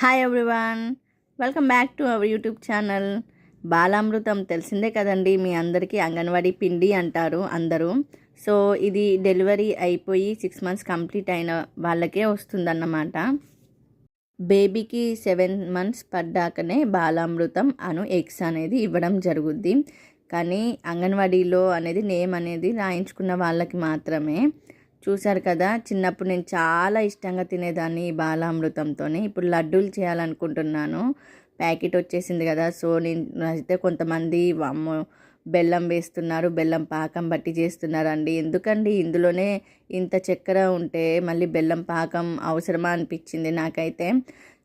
Hi everyone welcome back to our YouTube channel Balamrutham తెలిసిందే కదండి మీ అందరికీ అంగన్వాడీ పిండి అంటారు అందరూ. సో ఇది డెలివరీ అయిపోయి సిక్స్ మంత్స్ కంప్లీట్ అయిన వాళ్ళకే వస్తుందన్నమాట. బేబీకి సెవెన్ మంత్స్ పడ్డాకనే బాలామృతం అను ఎగ్స్ అనేది ఇవ్వడం జరుగుద్ది. కానీ అంగన్వాడీలో అనేది నేమ్ అనేది రాయించుకున్న వాళ్ళకి మాత్రమే. చూశారు కదా చిన్నప్పుడు నేను చాలా ఇష్టంగా తినేదాన్ని ఈ బాలామృతంతో ఇప్పుడు లడ్డూలు చేయాలనుకుంటున్నాను. ప్యాకెట్ వచ్చేసింది కదా సో నేను అయితే కొంతమంది బెల్లం వేస్తున్నారు బెల్లం పాకం బట్టి చేస్తున్నారు అండి ఎందుకండి? ఇందులోనే ఇంత చక్కెర ఉంటే మళ్ళీ బెల్లం పాకం అవసరమా అనిపించింది నాకైతే.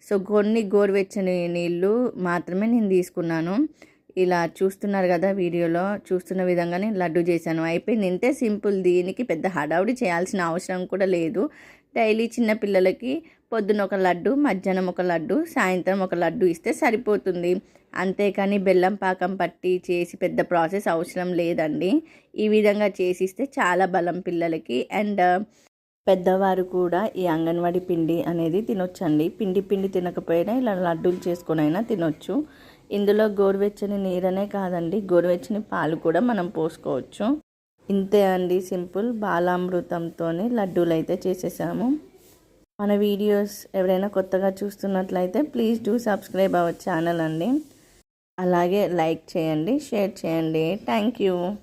సో కొన్ని గోరువెచ్చని నీళ్ళు మాత్రమే నేను తీసుకున్నాను. ఇలా చూస్తున్నారు కదా వీడియోలో చూస్తున్న విధంగానే లడ్డు చేశాను. అయిపోయింది. ఇంతే సింపుల్. దీనికి పెద్ద హడావుడి చేయాల్సిన అవసరం కూడా లేదు. డైలీ చిన్న పిల్లలకి పొద్దున ఒక లడ్డు మధ్యాహ్నం ఒక లడ్డు సాయంత్రం ఒక లడ్డు ఇస్తే సరిపోతుంది. అంతేకాని బెల్లం పాకం పట్టి చేసి పెద్ద ప్రాసెస్ అవసరం లేదండి. ఈ విధంగా చేసిస్తే చాలా బలం పిల్లలకి. అండ్ పెద్దవారు కూడా ఈ అంగన్వాడీ పిండి అనేది తినొచ్చండి. పిండి పిండి తినకపోయినా ఇలా లడ్డూలు చేసుకునైనా తినొచ్చు. ఇందులో గోరువెచ్చని నీరనే కాదండి. గోరువెచ్చని పాలు కూడా మనం పోసుకోవచ్చు. ఇంతే అండి సింపుల్. బాలామృతంతోనే లడ్డూలు అయితే చేసేసాము. మన వీడియోస్ ఎవరైనా కొత్తగా చూస్తున్నట్లయితే please do subscribe our channel అండి. అలాగే లైక్ చేయండి షేర్ చేయండి. Thank you.